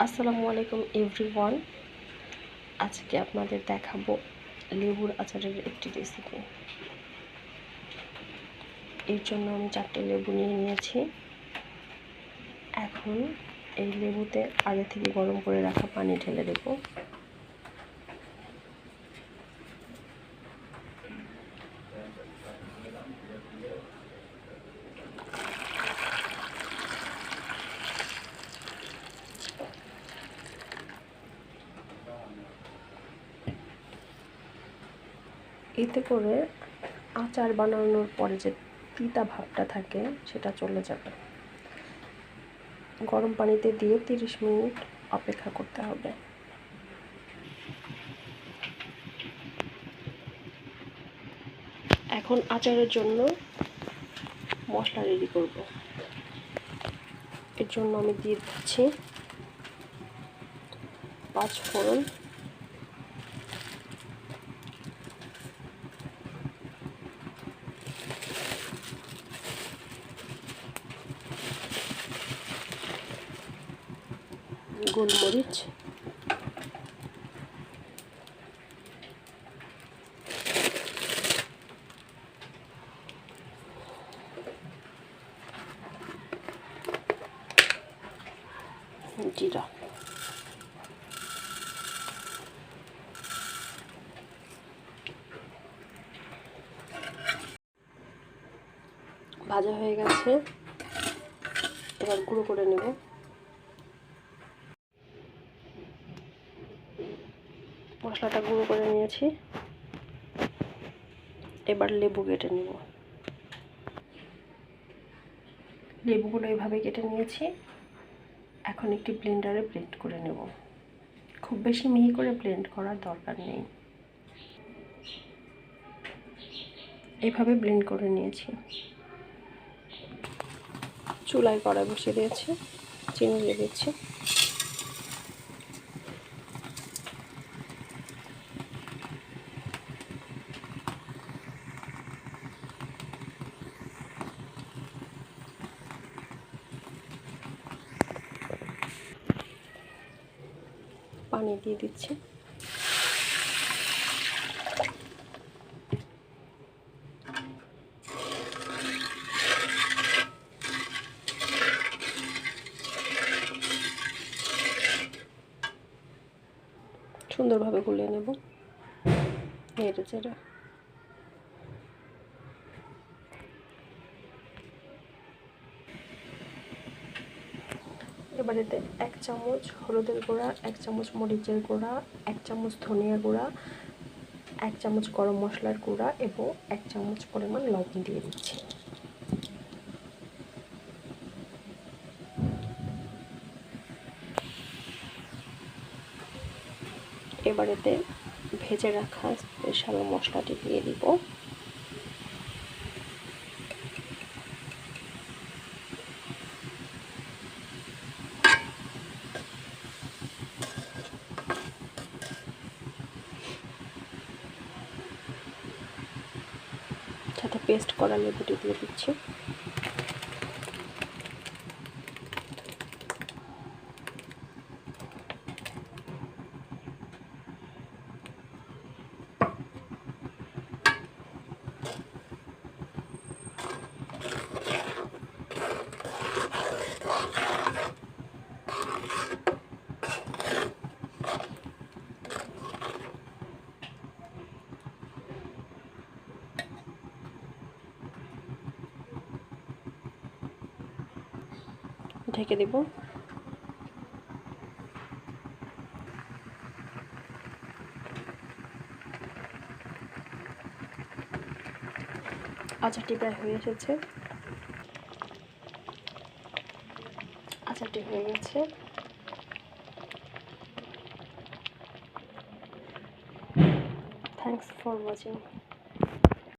আসসালামু আলাইকুম এভরিওয়ান। আজকে আপনাদের দেখাবো লেবুর আচারের একটি রেসিপি এর জন্য আমি চারটে লেবু নিয়ে নিয়েছি। এখন এই লেবুতে আগে থেকে গরম করে রাখা পানি ঢেলে দেবো। এতে করে আচার বানানোর পরে যে তিতা ভাবটা থাকে, সেটা চলে যাবে। গরম পানিতে দিয়ে তিরিশ মিনিট অপেক্ষা করতে হবে। এখন আচারের জন্য মশলা রেডি করব। এর জন্য আমি দিয়ে দিচ্ছি পাঁচ ফোড়ন গোলমরিচ। জিরা। ভাজা হয়ে গেছে। এবার গুঁড়ো করে নেব। মশলাটা গুঁড়ো করে নিয়েছি। এবার লেবু কেটে নেব। লেবুগুলো এভাবে কেটে নিয়েছি। এখন একটি ব্লেন্ডারে ব্লেন্ড করে নেব। খুব বেশি মিহি করে ব্লেন্ড করার দরকার নেই। এভাবে ব্লেন্ড করে নিয়েছি। চুলায় কড়াই বসিয়ে দিয়েছি, চিনি দিয়ে দিচ্ছি। পানি দিয়ে দিচ্ছি। সুন্দরভাবে গুলিয়ে নেব। নেড়ে চেড়ে। এবার এক চামচ হলুদের গুঁড়া, এক চামচ মরিচের গুঁড়া, এক চামচ ধনিয়া গুঁড়া, এক চামচ গরম মশলার গুঁড়া এবং এক চামচ পরিমাণ লবণ দিয়ে দিচ্ছি। এবারেতে ভেজে রাখা স্পেশাল মশলাটি দিয়ে দিব। সাথে পেস্ট করা লেবুটি দিয়ে দিচ্ছি। ঢেকে দেব। আচারটি প্রায় হয়ে এসেছে। আচারটি হয়ে গেছে। Thanks for watching